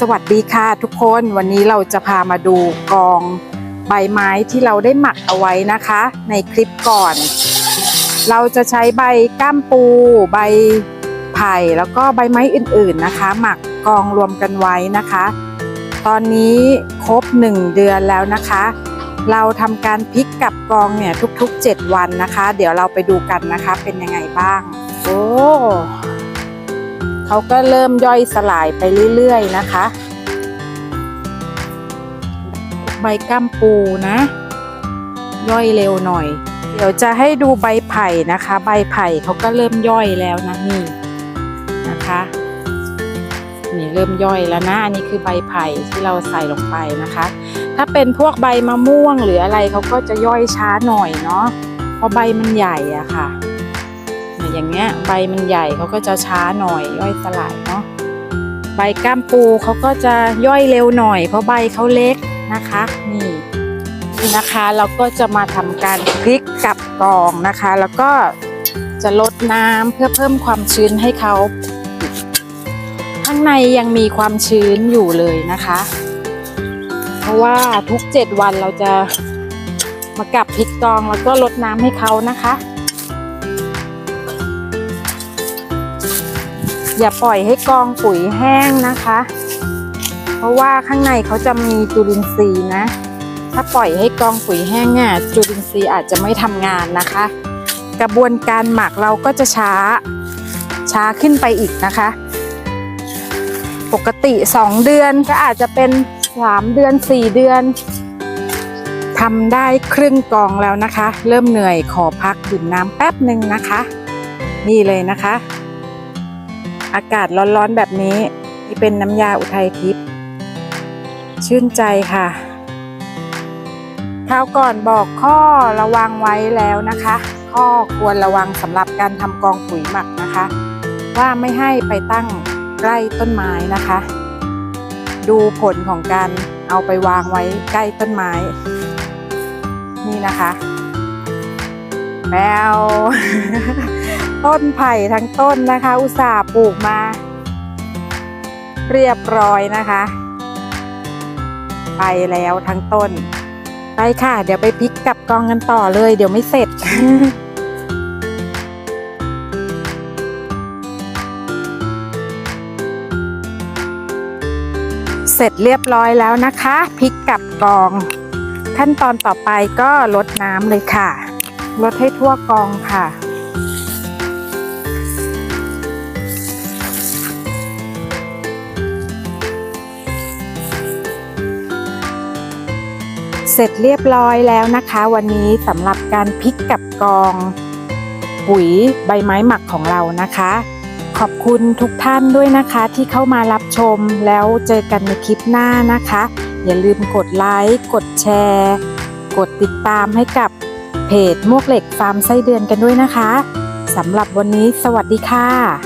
สวัสดีค่ะทุกคนวันนี้เราจะพามาดูกองใบไม้ที่เราได้หมักเอาไว้นะคะ ในคลิปก่อน เราจะใช้ใบก้ามปู ใบไผ่แล้วก็ใบไม้อื่นๆนะคะ หมักกองรวมกันไว้นะคะ ตอนนี้ครบ 1 เดือนแล้วนะคะ เราทำการพลิกกับกองเนี่ยทุกๆ 7 วันนะคะ เดี๋ยวเราไปดูกันนะคะเป็นยังไงบ้างโอ้ เขาก็เริ่มย่อยสลายไปเรื่อยๆนะคะ ใบก้ามปูนะ ย่อยเร็วหน่อย เดี๋ยวจะให้ดูใบไผ่นะคะ ใบไผ่เขาก็เริ่มย่อยแล้วนะนี่นะคะนี่เริ่มย่อยแล้วนะอันนี้คือใบไผ่ที่เราใส่ลงไปนะคะ ถ้าเป็นพวกใบมะม่วงหรืออะไรเขาก็จะย่อยช้าหน่อยเนาะเพราะใบมันใหญ่อะค่ะเนี่ย อย่างเงี้ยใบมันใหญ่เขาก็จะช้าหน่อยย่อยสลายเนาะใบก้ามปูเขาก็จะย่อยเร็วหน่อย เพราะใบเขาเล็กนะคะนี่นี่นะคะเราก็จะมาทำการพลิกกับกองนะคะ แล้วก็จะลดน้ำเพื่อเพิ่มความชื้นให้เขาข้างในยังมีความชื้นอยู่เลยนะคะ เพราะว่าทุกเจ็ดวันเราจะมากับพริกกองแล้วก็ลดน้ำให้เขานะคะ อย่าปล่อยให้กองปุ๋ยแห้งนะคะ เพราะว่าข้างในเขาจะมีจุลินทรีย์นะ ถ้าปล่อยให้กองปุ๋ยแห้งอะจุลินทรีย์อาจจะไม่ทำงานนะคะ กระบวนการหมักเราก็จะช้าช้าขึ้นไปอีกนะคะ ปกติ 2 เดือนก็อาจจะเป็น 3 เดือน 4 เดือนทำได้ครึ่งกองแล้วนะคะ เริ่มเหนื่อยขอพักดื่มน้ำแป๊บหนึ่งนะคะ นี่เลยนะคะ อากาศร้อนๆแบบนี้ นี่เป็นน้ำยาอุทัยทิพย์ชื่นใจค่ะคราวก่อนบอกข้อระวังไว้แล้วนะคะ ข้อควรระวังสำหรับการทำกองปุ๋ยหมักนะคะ ว่าไม่ให้ไปตั้งใกล้ต้นไม้นะคะ ดูผลของการเอาไปวางไว้ใกล้ต้นไม้ นี่นะคะ แล้วต้นไผ่ทั้งต้นนะคะ อุตส่าห์ปลูกมา เรียบร้อยนะคะ ไปแล้วทั้งต้น ไปค่ะ เดี๋ยวไปพลิกกลับกองกันต่อเลย เดี๋ยวไม่เสร็จเสร็จเรียบร้อยแล้วนะคะพลิกกลับกอง ขั้นตอนต่อไปก็ลดน้ำเลยค่ะ ลดให้ทั่วกองค่ะ เสร็จเรียบร้อยแล้วนะคะ วันนี้สำหรับการพลิกกับกอง ปุ๋ยใบไม้หมักของเรานะคะ ขอบคุณทุกท่านด้วยนะคะที่เข้ามารับชมแล้วเจอกันในคลิปหน้านะคะ อย่าลืมกดไลค์กดแชร์ กดติดตามให้กับ เพจมวกเหล็กฟาร์มไส้เดือนกันด้วยนะคะสำหรับวันนี้สวัสดีค่ะ